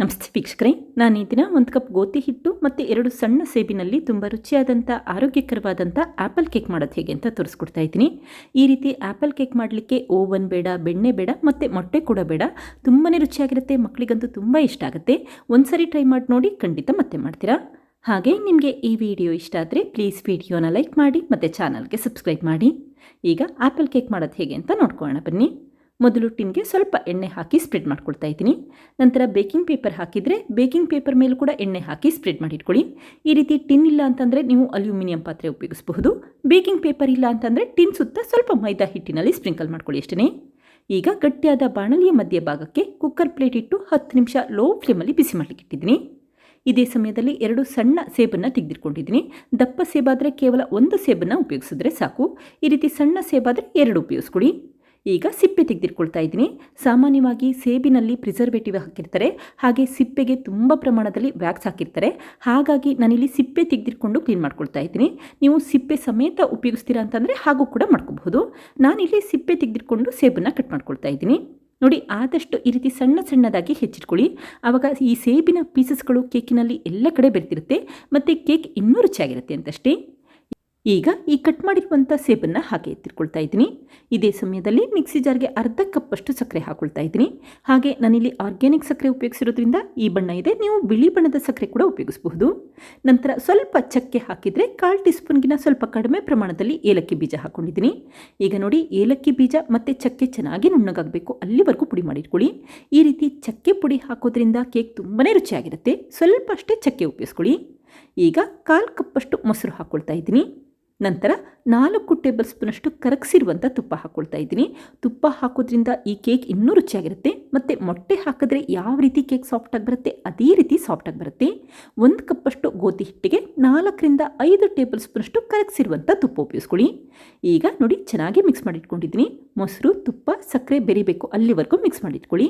ನಮಸ್ತೆ ವೀಕ್ಷಕರೇ, ನಾನು ಈ ದಿನ ಒಂದು ಕಪ್ ಗೋಧಿ ಹಿಟ್ಟು ಮತ್ತು ಎರಡು ಸಣ್ಣ ಸೇಬಿನಲ್ಲಿ ತುಂಬ ರುಚಿಯಾದಂಥ ಆರೋಗ್ಯಕರವಾದಂಥ ಆ್ಯಪಲ್ ಕೇಕ್ ಮಾಡೋದು ಹೇಗೆ ಅಂತ ತೋರಿಸ್ಕೊಡ್ತಾ ಇದ್ದೀನಿ. ಈ ರೀತಿ ಆ್ಯಪಲ್ ಕೇಕ್ ಮಾಡಲಿಕ್ಕೆ ಓವನ್ ಬೇಡ, ಬೆಣ್ಣೆ ಬೇಡ ಮತ್ತು ಮೊಟ್ಟೆ ಕೂಡ ಬೇಡ. ತುಂಬಾ ರುಚಿಯಾಗಿರುತ್ತೆ, ಮಕ್ಕಳಿಗಂತೂ ತುಂಬ ಇಷ್ಟ ಆಗುತ್ತೆ. ಒಂದ್ಸರಿ ಟ್ರೈ ಮಾಡಿ ನೋಡಿ, ಖಂಡಿತ ಮತ್ತೆ ಮಾಡ್ತೀರಾ? ಹಾಗೆ ನಿಮಗೆ ಈ ವಿಡಿಯೋ ಇಷ್ಟ ಆದರೆ ಪ್ಲೀಸ್ ವಿಡಿಯೋನ ಲೈಕ್ ಮಾಡಿ ಮತ್ತು ಚಾನಲ್ಗೆ ಸಬ್ಸ್ಕ್ರೈಬ್ ಮಾಡಿ. ಈಗ ಆ್ಯಪಲ್ ಕೇಕ್ ಮಾಡೋದು ಹೇಗೆ ಅಂತ ನೋಡ್ಕೊಳ್ಳೋಣ ಬನ್ನಿ. ಮೊದಲು ಟಿನ್ಗೆ ಸ್ವಲ್ಪ ಎಣ್ಣೆ ಹಾಕಿ ಸ್ಪ್ರೆಡ್ ಮಾಡ್ಕೊಳ್ತಾ ಇದ್ದೀನಿ. ನಂತರ ಬೇಕಿಂಗ್ ಪೇಪರ್ ಹಾಕಿದರೆ ಬೇಕಿಂಗ್ ಪೇಪರ್ ಮೇಲೂ ಕೂಡ ಎಣ್ಣೆ ಹಾಕಿ ಸ್ಪ್ರೆಡ್ ಮಾಡಿಟ್ಕೊಳ್ಳಿ. ಈ ರೀತಿ ಟಿನ್ ಇಲ್ಲ ಅಂತಂದರೆ ನೀವು ಅಲ್ಯೂಮಿನಿಯಂ ಪಾತ್ರೆ ಉಪಯೋಗಿಸಬಹುದು. ಬೇಕಿಂಗ್ ಪೇಪರ್ ಇಲ್ಲ ಅಂತಂದರೆ ಟಿನ್ ಸುತ್ತ ಸ್ವಲ್ಪ ಮೈದಾ ಹಿಟ್ಟಿನಲ್ಲಿ ಸ್ಪ್ರಿಂಕಲ್ ಮಾಡ್ಕೊಳ್ಳಿ ಅಷ್ಟೇ ಈಗ ಗಟ್ಟಿಯಾದ ಬಾಣಲಿಯ ಮಧ್ಯ ಭಾಗಕ್ಕೆ ಕುಕ್ಕರ್ ಪ್ಲೇಟ್ ಇಟ್ಟು ಹತ್ತು ನಿಮಿಷ ಲೋ ಫ್ಲೇಮಲ್ಲಿ ಬಿಸಿ ಮಾಡಲಿಕ್ಕೆ ಇಟ್ಟಿದ್ದೀನಿ. ಇದೇ ಸಮಯದಲ್ಲಿ ಎರಡು ಸಣ್ಣ ಸೇಬನ್ನು ತೆಗೆದಿಟ್ಕೊಂಡಿದ್ದೀನಿ. ದಪ್ಪ ಸೇಬಾದರೆ ಕೇವಲ ಒಂದು ಸೇಬನ್ನು ಉಪಯೋಗಿಸಿದ್ರೆ ಸಾಕು. ಈ ರೀತಿ ಸಣ್ಣ ಸೇಬಾದರೆ ಎರಡು ಉಪಯೋಗಿಸ್ಕೊಳ್ಳಿ ಈಗ ಸಿಪ್ಪೆ ತೆಗೆದಿಟ್ಕೊಳ್ತಾ ಇದ್ದೀನಿ. ಸಾಮಾನ್ಯವಾಗಿ ಸೇಬಿನಲ್ಲಿ ಪ್ರಿಸರ್ವೇಟಿವ್ ಹಾಕಿರ್ತಾರೆ. ಹಾಗೆ ಸಿಪ್ಪೆಗೆ ತುಂಬ ಪ್ರಮಾಣದಲ್ಲಿ ವ್ಯಾಕ್ಸ್ ಹಾಕಿರ್ತಾರೆ. ಹಾಗಾಗಿ ನಾನಿಲ್ಲಿ ಸಿಪ್ಪೆ ತೆಗೆದಿಟ್ಕೊಂಡು ಕ್ಲೀನ್ ಮಾಡ್ಕೊಳ್ತಾ ಇದ್ದೀನಿ. ನೀವು ಸಿಪ್ಪೆ ಸಮೇತ ಉಪಯೋಗಿಸ್ತೀರಾ ಅಂತಂದರೆ ಹಾಗೂ ಕೂಡ ಮಾಡ್ಕೋಬಹುದು. ನಾನಿಲ್ಲಿ ಸಿಪ್ಪೆ ತೆಗೆದಿಟ್ಕೊಂಡು ಸೇಬನ್ನು ಕಟ್ ಮಾಡ್ಕೊಳ್ತಾ ಇದ್ದೀನಿ. ನೋಡಿ, ಆದಷ್ಟು ಈ ರೀತಿ ಸಣ್ಣ ಸಣ್ಣದಾಗಿ ಹೆಚ್ಚಿಟ್ಕೊಳ್ಳಿ. ಆವಾಗ ಈ ಸೇಬಿನ ಪೀಸಸ್ಗಳು ಕೇಕಿನಲ್ಲಿ ಎಲ್ಲ ಕಡೆ ಬೆರೆತಿರುತ್ತೆ ಮತ್ತು ಕೇಕ್ ಇನ್ನೂ ರುಚಿಯಾಗಿರುತ್ತೆ ಅಂತಷ್ಟೇ. ಈಗ ಈ ಕಟ್ ಮಾಡಿರುವಂಥ ಸೇಬನ್ನು ಹಾಗೆ ಎತ್ತಿಟ್ಕೊಳ್ತಾ ಇದ್ದೀನಿ. ಇದೇ ಸಮಯದಲ್ಲಿ ಮಿಕ್ಸಿ ಜಾರ್ಗೆ ಅರ್ಧ ಕಪ್ಪಷ್ಟು ಸಕ್ಕರೆ ಹಾಕೊಳ್ತಾ ಇದ್ದೀನಿ. ಹಾಗೆ ನಾನಿಲ್ಲಿ ಆರ್ಗ್ಯಾನಿಕ್ ಸಕ್ಕರೆ ಉಪಯೋಗಿಸಿರೋದ್ರಿಂದ ಈ ಬಣ್ಣ ಇದೆ. ನೀವು ಬಿಳಿ ಬಣ್ಣದ ಸಕ್ಕರೆ ಕೂಡ ಉಪಯೋಗಿಸಬಹುದು. ನಂತರ ಸ್ವಲ್ಪ ಚಕ್ಕೆ ಹಾಕಿದರೆ ಕಾಲು ಟೀ ಸ್ಪೂನ್ಗಿನ ಸ್ವಲ್ಪ ಕಡಿಮೆ ಪ್ರಮಾಣದಲ್ಲಿ ಏಲಕ್ಕಿ ಬೀಜ ಹಾಕ್ಕೊಂಡಿದ್ದೀನಿ ಈಗ ನೋಡಿ, ಏಲಕ್ಕಿ ಬೀಜ ಮತ್ತು ಚಕ್ಕೆ ಚೆನ್ನಾಗಿ ನುಣ್ಣಗಾಗಬೇಕು. ಅಲ್ಲಿವರೆಗೂ ಪುಡಿ ಮಾಡಿಟ್ಕೊಳ್ಳಿ. ಈ ರೀತಿ ಚಕ್ಕೆ ಪುಡಿ ಹಾಕೋದ್ರಿಂದ ಕೇಕ್ ತುಂಬಾ ರುಚಿಯಾಗಿರುತ್ತೆ. ಸ್ವಲ್ಪ ಅಷ್ಟೇ ಚಕ್ಕೆ ಉಪಯೋಗಿಸ್ಕೊಳ್ಳಿ. ಈಗ ಕಾಲು ಕಪ್ಪಷ್ಟು ಮೊಸರು ಹಾಕ್ಕೊಳ್ತಾ ಇದ್ದೀನಿ. ನಂತರ ನಾಲ್ಕು ಟೇಬಲ್ ಸ್ಪೂನಷ್ಟು ಕರಗಿಸಿರುವಂಥ ತುಪ್ಪ ಹಾಕ್ಕೊಳ್ತಾ ಇದ್ದೀನಿ. ತುಪ್ಪ ಹಾಕೋದ್ರಿಂದ ಈ ಕೇಕ್ ಇನ್ನೂ ರುಚಿಯಾಗಿರುತ್ತೆ. ಮತ್ತು ಮೊಟ್ಟೆ ಹಾಕಿದ್ರೆ ಯಾವ ರೀತಿ ಕೇಕ್ ಸಾಫ್ಟಾಗಿ ಬರುತ್ತೆ, ಅದೇ ರೀತಿ ಸಾಫ್ಟಾಗಿ ಬರುತ್ತೆ. ಒಂದು ಕಪ್ಪಷ್ಟು ಗೋಧಿ ಹಿಟ್ಟಿಗೆ ನಾಲ್ಕರಿಂದ ಐದು ಟೇಬಲ್ ಸ್ಪೂನಷ್ಟು ಕರಗಿಸಿರುವಂಥ ತುಪ್ಪ ಉಪಯೋಗಿಸ್ಕೊಳ್ಳಿ. ಈಗ ನೋಡಿ ಚೆನ್ನಾಗಿ ಮಿಕ್ಸ್ ಮಾಡಿಟ್ಕೊಂಡಿದ್ದೀನಿ. ಮೊಸರು, ತುಪ್ಪ, ಸಕ್ಕರೆ ಬೆರಿಬೇಕು ಅಲ್ಲಿವರೆಗೂ ಮಿಕ್ಸ್ ಮಾಡಿಟ್ಕೊಳ್ಳಿ.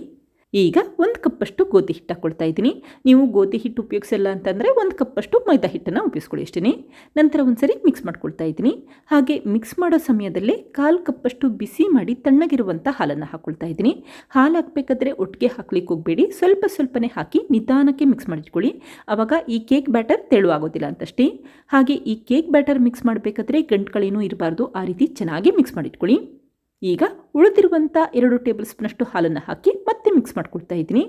ಈಗ ಒಂದು ಕಪ್ಪಷ್ಟು ಗೋಧಿ ಹಿಟ್ಟು ಹಾಕ್ಕೊಳ್ತಾ ಇದ್ದೀನಿ. ನೀವು ಗೋಧಿ ಹಿಟ್ಟು ಉಪಯೋಗಿಸಲ್ಲ ಅಂತಂದರೆ ಒಂದು ಕಪ್ಪಷ್ಟು ಮೈದಾ ಹಿಟ್ಟನ್ನು ಉಪಯೋಗಿಸ್ಕೊಳ್ಳಿ ಅಷ್ಟೇ ನಂತರ ಒಂದ್ಸರಿ ಮಿಕ್ಸ್ ಮಾಡ್ಕೊಳ್ತಾ ಇದ್ದೀನಿ. ಹಾಗೆ ಮಿಕ್ಸ್ ಮಾಡೋ ಸಮಯದಲ್ಲೇ ಕಾಲು ಕಪ್ಪಷ್ಟು ಬಿಸಿ ಮಾಡಿ ತಣ್ಣಗಿರುವಂಥ ಹಾಲನ್ನು ಹಾಕ್ಕೊಳ್ತಾ ಇದ್ದೀನಿ. ಹಾಲು ಹಾಕಬೇಕಾದ್ರೆ ಒಟ್ಟಿಗೆ ಹಾಕ್ಲಿಕ್ಕೆ ಹೋಗಬೇಡಿ. ಸ್ವಲ್ಪ ಸ್ವಲ್ಪನೇ ಹಾಕಿ ನಿಧಾನಕ್ಕೆ ಮಿಕ್ಸ್ ಮಾಡಿಟ್ಕೊಳ್ಳಿ. ಆವಾಗ ಈ ಕೇಕ್ ಬ್ಯಾಟರ್ ತೆಳುವಾಗೋದಿಲ್ಲ ಅಂತಷ್ಟೇ. ಹಾಗೆ ಈ ಕೇಕ್ ಬ್ಯಾಟರ್ ಮಿಕ್ಸ್ ಮಾಡಬೇಕಾದ್ರೆ ಗಂಟುಗಳೇನೂ ಇರಬಾರ್ದು. ಆ ರೀತಿ ಚೆನ್ನಾಗಿ ಮಿಕ್ಸ್ ಮಾಡಿಟ್ಕೊಳ್ಳಿ. ಈಗ ಉಳಿದಿರುವಂಥ ಎರಡು ಟೇಬಲ್ ಸ್ಪೂನಷ್ಟು ಹಾಲನ್ನು ಹಾಕಿ ಮತ್ತೆ ಮಿಕ್ಸ್ ಮಾಡ್ಕೊಳ್ತಾ ಇದ್ದೀನಿ.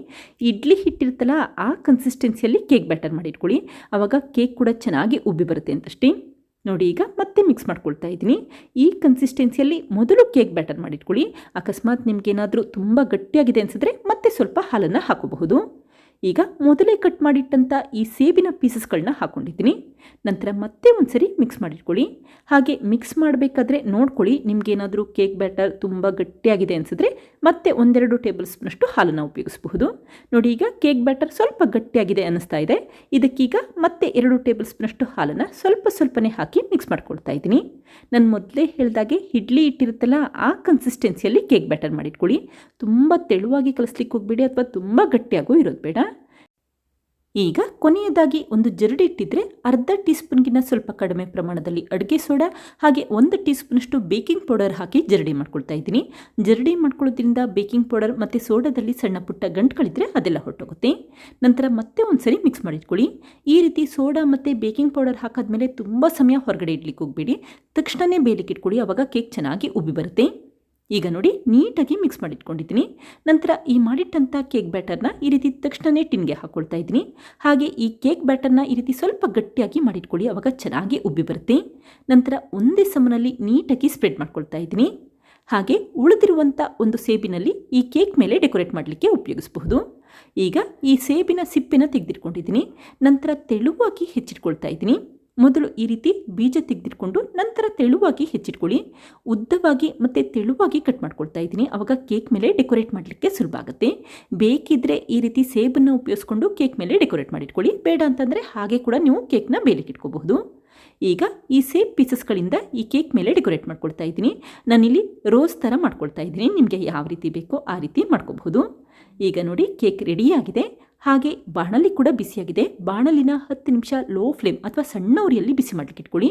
ಇಡ್ಲಿ ಹಿಟ್ಟಿರುತ್ತಲ್ಲ ಆ ಕನ್ಸಿಸ್ಟೆನ್ಸಿಯಲ್ಲಿ ಕೇಕ್ ಬ್ಯಾಟರ್ ಮಾಡಿಟ್ಕೊಳ್ಳಿ ಆವಾಗ ಕೇಕ್ ಕೂಡ ಚೆನ್ನಾಗಿ ಉಬ್ಬಿ ಬರುತ್ತೆ ಅಂತಷ್ಟೇ. ನೋಡಿ ಈಗ ಮತ್ತೆ ಮಿಕ್ಸ್ ಮಾಡ್ಕೊಳ್ತಾ ಇದ್ದೀನಿ. ಈ ಕನ್ಸಿಸ್ಟೆನ್ಸಿಯಲ್ಲಿ ಮೊದಲು ಕೇಕ್ ಬ್ಯಾಟರ್ ಮಾಡಿಟ್ಕೊಳ್ಳಿ ಅಕಸ್ಮಾತ್ ನಿಮಗೇನಾದರೂ ತುಂಬ ಗಟ್ಟಿಯಾಗಿದೆ ಅನಿಸಿದ್ರೆ ಮತ್ತೆ ಸ್ವಲ್ಪ ಹಾಲನ್ನು ಹಾಕೋಬಹುದು. ಈಗ ಮೊದಲೇ ಕಟ್ ಮಾಡಿಟ್ಟಂಥ ಈ ಸೇಬಿನ ಪೀಸಸ್ಗಳನ್ನ ಹಾಕ್ಕೊಂಡಿದ್ದೀನಿ ನಂತರ ಮತ್ತೆ ಒಂದು ಸರಿ ಮಿಕ್ಸ್ ಮಾಡಿಟ್ಕೊಳ್ಳಿ. ಹಾಗೆ ಮಿಕ್ಸ್ ಮಾಡಬೇಕಾದ್ರೆ ನೋಡ್ಕೊಳ್ಳಿ, ನಿಮಗೇನಾದರೂ ಕೇಕ್ ಬ್ಯಾಟರ್ ತುಂಬ ಗಟ್ಟಿಯಾಗಿದೆ ಅನಿಸಿದ್ರೆ ಮತ್ತೆ ಒಂದೆರಡು ಟೇಬಲ್ ಸ್ಪೂನಷ್ಟು ಹಾಲನ್ನು ಉಪಯೋಗಿಸಬಹುದು. ನೋಡಿ, ಈಗ ಕೇಕ್ ಬ್ಯಾಟರ್ ಸ್ವಲ್ಪ ಗಟ್ಟಿಯಾಗಿದೆ ಅನ್ನಿಸ್ತಾ ಇದೆ. ಇದಕ್ಕೀಗ ಮತ್ತೆ ಎರಡು ಟೇಬಲ್ ಸ್ಪೂನಷ್ಟು ಹಾಲನ್ನು ಸ್ವಲ್ಪ ಸ್ವಲ್ಪನೇ ಹಾಕಿ ಮಿಕ್ಸ್ ಮಾಡ್ಕೊಳ್ತಾ ಇದ್ದೀನಿ. ನಾನು ಮೊದಲೇ ಹೇಳಿದಾಗೆ ಇಡ್ಲಿ ಇಟ್ಟಿರುತ್ತಲ್ಲ, ಆ ಕನ್ಸಿಸ್ಟೆನ್ಸಿಯಲ್ಲಿ ಕೇಕ್ ಬ್ಯಾಟರ್ ಮಾಡಿಟ್ಕೊಳ್ಳಿ. ತುಂಬ ತೆಳುವಾಗಿ ಕಲಿಸ್ಲಿಕ್ಕೆ ಹೋಗಬೇಡಿ, ಅಥವಾ ತುಂಬ ಗಟ್ಟಿಯಾಗೂ ಇರೋದು ಬೇಡ. ಈಗ ಕೊನೆಯದಾಗಿ ಒಂದು ಜರಡಿ ಇಟ್ಟಿದ್ರೆ ಅರ್ಧ ಟೀ ಸ್ಪೂನ್ಗಿನ ಸ್ವಲ್ಪ ಕಡಿಮೆ ಪ್ರಮಾಣದಲ್ಲಿ ಅಡುಗೆ ಸೋಡಾ, ಹಾಗೆ ಒಂದು ಟೀ ಸ್ಪೂನಷ್ಟು ಬೇಕಿಂಗ್ ಪೌಡರ್ ಹಾಕಿ ಜರಡಿ ಮಾಡ್ಕೊಳ್ತಾ ಇದ್ದೀನಿ. ಜರಡಿ ಮಾಡ್ಕೊಳ್ಳೋದ್ರಿಂದ ಬೇಕಿಂಗ್ ಪೌಡರ್ ಮತ್ತು ಸೋಡಾದಲ್ಲಿ ಸಣ್ಣ ಪುಟ್ಟ ಗಂಟುಗಳಿದ್ರೆ ಅದೆಲ್ಲ ಹೊರಟೋಗುತ್ತೆ. ನಂತರ ಮತ್ತೆ ಒಂದ್ಸರಿ ಮಿಕ್ಸ್ ಮಾಡಿಟ್ಕೊಳ್ಳಿ. ಈ ರೀತಿ ಸೋಡಾ ಮತ್ತು ಬೇಕಿಂಗ್ ಪೌಡರ್ ಹಾಕಾದ್ಮೇಲೆ ತುಂಬ ಸಮಯ ಹೊರಗಡೆ ಇಡ್ಲಿಕ್ಕೆ ಹೋಗಬೇಡಿ. ತಕ್ಷಣವೇ ಬೇಲಿಕ್ಕೆ ಇಟ್ಕೊಳ್ಳಿ ಆವಾಗ ಕೇಕ್ ಚೆನ್ನಾಗಿ ಉಬ್ಬಿ ಬರುತ್ತೆ. ಈಗ ನೋಡಿ ನೀಟಾಗಿ ಮಿಕ್ಸ್ ಮಾಡಿಟ್ಕೊಂಡಿದ್ದೀನಿ. ನಂತರ ಈ ಮಾಡಿಟ್ಟಂಥ ಕೇಕ್ ಬ್ಯಾಟರ್ನ ಈ ರೀತಿ ತಕ್ಷಣವೇ ಟಿನ್ಗೆ ಹಾಕ್ಕೊಳ್ತಾ ಇದ್ದೀನಿ. ಹಾಗೆ ಈ ಕೇಕ್ ಬ್ಯಾಟರ್ನ ಈ ರೀತಿ ಸ್ವಲ್ಪ ಗಟ್ಟಿಯಾಗಿ ಮಾಡಿಟ್ಕೊಳ್ಳಿ ಆವಾಗ ಚೆನ್ನಾಗಿ ಉಬ್ಬಿ ಬರುತ್ತೆ. ನಂತರ ಒಂದೇ ಸಮನಲ್ಲಿ ನೀಟಾಗಿ ಸ್ಪ್ರೆಡ್ ಮಾಡ್ಕೊಳ್ತಾ ಇದ್ದೀನಿ. ಹಾಗೆ ಉಳಿದಿರುವಂಥ ಒಂದು ಸೇಬಿನಲ್ಲಿ ಈ ಕೇಕ್ ಮೇಲೆ ಡೆಕೋರೇಟ್ ಮಾಡಲಿಕ್ಕೆ ಉಪಯೋಗಿಸಬಹುದು. ಈಗ ಈ ಸೇಬಿನ ಸಿಪ್ಪೆನ ತೆಗೆದಿಟ್ಕೊಂಡಿದ್ದೀನಿ. ನಂತರ ತೆಳುವಾಗಿ ಹೆಚ್ಚಿಟ್ಕೊಳ್ತಾ ಇದ್ದೀನಿ. ಮೊದಲು ಈ ರೀತಿ ಬೀಜ ತೆಗೆದಿಟ್ಕೊಂಡು ನಂತರ ತೆಳುವಾಗಿ ಹೆಚ್ಚಿಟ್ಕೊಳ್ಳಿ. ಉದ್ದವಾಗಿ ಮತ್ತು ತೆಳುವಾಗಿ ಕಟ್ ಮಾಡ್ಕೊಳ್ತಾ ಇದ್ದೀನಿ. ಆವಾಗ ಕೇಕ್ ಮೇಲೆ ಡೆಕೋರೇಟ್ ಮಾಡಲಿಕ್ಕೆ ಸುಲಭ ಆಗುತ್ತೆ. ಬೇಕಿದ್ದರೆ ಈ ರೀತಿ ಸೇಬನ್ನು ಉಪಯೋಗಿಸ್ಕೊಂಡು ಕೇಕ್ ಮೇಲೆ ಡೆಕೋರೇಟ್ ಮಾಡಿಟ್ಕೊಳ್ಳಿ. ಬೇಡ ಅಂತಂದರೆ ಹಾಗೆ ಕೂಡ ನೀವು ಕೇಕ್ನ ಬೇಲಿಕ್ಕೆ ಇಟ್ಕೋಬಹುದು. ಈಗ ಈ ಸೇಬ್ ಪೀಸಸ್ಗಳಿಂದ ಈ ಕೇಕ್ ಮೇಲೆ ಡೆಕೋರೇಟ್ ಮಾಡ್ಕೊಳ್ತಾ ಇದ್ದೀನಿ. ನಾನಿಲ್ಲಿ ರೋಸ್ ಥರ ಮಾಡ್ಕೊಳ್ತಾ ಇದ್ದೀನಿ. ನಿಮಗೆ ಯಾವ ರೀತಿ ಬೇಕೋ ಆ ರೀತಿ ಮಾಡ್ಕೋಬಹುದು. ಈಗ ನೋಡಿ ಕೇಕ್ ರೆಡಿಯಾಗಿದೆ ಹಾಗೆ ಬಾಣಲಿ ಕೂಡ ಬಿಸಿಯಾಗಿದೆ. ಬಾಣಲಿನ ಹತ್ತು ನಿಮಿಷ ಲೋ ಫ್ಲೇಮ್ ಅಥವಾ ಸಣ್ಣ ಉರಿಯಲ್ಲಿ ಬಿಸಿ ಮಾಡಲಿಕ್ಕೆ ಇಟ್ಕೊಳ್ಳಿ.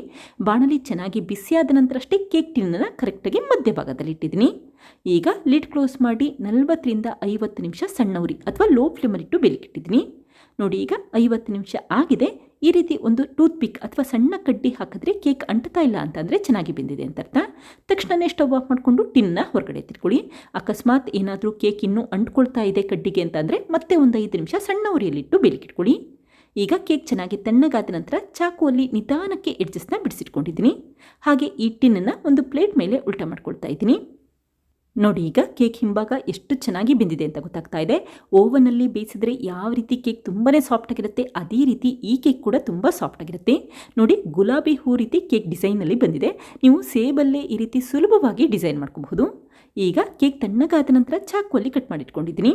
ಬಾಣಲಿ ಚೆನ್ನಾಗಿ ಬಿಸಿಯಾದ ನಂತರ ಅಷ್ಟೇ ಕೇಕ್ ಟಿನ್ನನ್ನು ಕರೆಕ್ಟಾಗಿ ಮಧ್ಯಭಾಗದಲ್ಲಿ ಇಟ್ಟಿದ್ದೀನಿ. ಈಗ ಲಿಡ್ ಕ್ಲೋಸ್ ಮಾಡಿ ನಲವತ್ತರಿಂದ ಐವತ್ತು ನಿಮಿಷ ಸಣ್ಣ ಉರಿ ಅಥವಾ ಲೋ ಫ್ಲೇಮಲ್ಲಿಟ್ಟು ಇಟ್ಟಿದ್ದೀನಿ. ನೋಡಿ ಈಗ ಐವತ್ತು ನಿಮಿಷ ಆಗಿದೆ. ಈ ರೀತಿ ಒಂದು ಟೂತ್ ಪಿಕ್ ಅಥವಾ ಸಣ್ಣ ಕಡ್ಡಿ ಹಾಕಿದ್ರೆ ಕೇಕ್ ಅಂಟತಾ ಇಲ್ಲ ಅಂತಂದರೆ ಚೆನ್ನಾಗಿ ಬೆಂದಿದೆ ಅಂತ ಅರ್ಥ. ತಕ್ಷಣವೇ ಸ್ಟವ್ ಆಫ್ ಮಾಡಿಕೊಂಡು ಟಿನ್ನ ಹೊರಗಡೆ ತಿರ್ಕೊಳ್ಳಿ ಅಕಸ್ಮಾತ್ ಏನಾದರೂ ಕೇಕ್ ಇನ್ನೂ ಅಂಟ್ಕೊಳ್ತಾ ಇದೆ ಕಡ್ಡಿಗೆ ಅಂತಂದರೆ ಮತ್ತೆ ಒಂದು ಐದು ನಿಮಿಷ ಸಣ್ಣ ಉರಿಯಲ್ಲಿಟ್ಟು ಬೇಲಿಕಿಟ್ಕೊಳ್ಳಿ. ಈಗ ಕೇಕ್ ಚೆನ್ನಾಗಿ ತಣ್ಣಗಾದ ನಂತರ ಚಾಕುವಲ್ಲಿ ನಿಧಾನಕ್ಕೆ ಎಡ್ಜಸ್ನ ಬಿಡಿಸಿಟ್ಕೊಂಡಿದ್ದೀನಿ. ಹಾಗೆ ಈ ಟಿನ್ನನ್ನು ಒಂದು ಪ್ಲೇಟ್ ಮೇಲೆ ಉಲ್ಟಾ ಮಾಡ್ಕೊಳ್ತಾ ಇದ್ದೀನಿ. ನೋಡಿ, ಈಗ ಕೇಕ್ ಹಿಂಭಾಗ ಎಷ್ಟು ಚೆನ್ನಾಗಿ ಬೆಂದಿದೆ ಅಂತ ಗೊತ್ತಾಗ್ತಾ ಇದೆ. ಓವನಲ್ಲಿ ಬೇಯಿಸಿದ್ರೆ ಯಾವ ರೀತಿ ಕೇಕ್ ತುಂಬಾ ಸಾಫ್ಟ್ ಆಗಿರುತ್ತೆ ಅದೇ ರೀತಿ ಈ ಕೇಕ್ ಕೂಡ ತುಂಬ ಸಾಫ್ಟ್ ಆಗಿರುತ್ತೆ ನೋಡಿ, ಗುಲಾಬಿ ಹೂ ರೀತಿ ಕೇಕ್ ಡಿಸೈನಲ್ಲಿ ಬಂದಿದೆ. ನೀವು ಸೇಬಲ್ಲೇ ಈ ರೀತಿ ಸುಲಭವಾಗಿ ಡಿಸೈನ್ ಮಾಡ್ಕೋಬಹುದು. ಈಗ ಕೇಕ್ ತಣ್ಣಗಾದ ನಂತರ ಚಾಕುವಲ್ಲಿ ಕಟ್ ಮಾಡಿಟ್ಕೊಂಡಿದ್ದೀನಿ.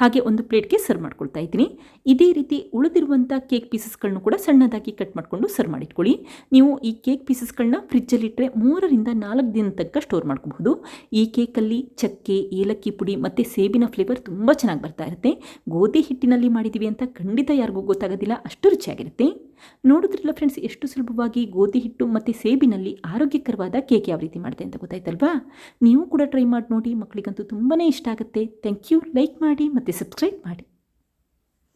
ಹಾಗೆ ಒಂದು ಪ್ಲೇಟ್ಗೆ ಸರ್ವ್ ಮಾಡ್ಕೊಳ್ತಾ ಇದ್ದೀನಿ. ಇದೇ ರೀತಿ ಉಳಿದಿರುವಂಥ ಕೇಕ್ ಪೀಸಸ್ಗಳನ್ನು ಕೂಡ ಸಣ್ಣದಾಗಿ ಕಟ್ ಮಾಡಿಕೊಂಡು ಸರ್ವ್ ಮಾಡಿಟ್ಕೊಳ್ಳಿ. ನೀವು ಈ ಕೇಕ್ ಪೀಸಸ್ಗಳನ್ನ ಫ್ರಿಜ್ಜಲ್ಲಿಟ್ಟರೆ ಮೂರರಿಂದ ನಾಲ್ಕು ದಿನ ತನಕ ಸ್ಟೋರ್ ಮಾಡ್ಕೋಬಹುದು. ಈ ಕೇಕಲ್ಲಿ ಚಕ್ಕೆ, ಏಲಕ್ಕಿ ಪುಡಿ ಮತ್ತು ಸೇಬಿನ ಫ್ಲೇವರ್ ತುಂಬ ಚೆನ್ನಾಗಿ ಬರ್ತಾ ಇರುತ್ತೆ. ಗೋಧಿ ಹಿಟ್ಟಿನಲ್ಲಿ ಮಾಡಿದ್ದೀವಿ ಅಂತ ಖಂಡಿತ ಯಾರಿಗೂ ಗೊತ್ತಾಗೋದಿಲ್ಲ. ಅಷ್ಟು ರುಚಿಯಾಗಿರುತ್ತೆ. ನೋಡಿದ್ರಲ್ಲ ಫ್ರೆಂಡ್ಸ್ ಎಷ್ಟು ಸುಲಭವಾಗಿ ಗೋಧಿ ಹಿಟ್ಟು ಮತ್ತು ಸೇಬಿನಲ್ಲಿ ಆರೋಗ್ಯಕರವಾದ ಕೇಕ್ ಯಾವ ರೀತಿ ಮಾಡಿದೆ ಅಂತ ಗೊತ್ತಾಯ್ತಲ್ವಾ? ನೀವು ಕೂಡ ಟ್ರೈ ಮಾಡಿ ನೋಡಿ ಮಕ್ಕಳಿಗಂತೂ ತುಂಬಾ ಇಷ್ಟ ಆಗುತ್ತೆ. ಥ್ಯಾಂಕ್ ಯು ಲೈಕ್ ಮಾಡಿ ಮತ್ತು ಸಬ್ಸ್ಕ್ರೈಬ್ ಮಾಡಿ.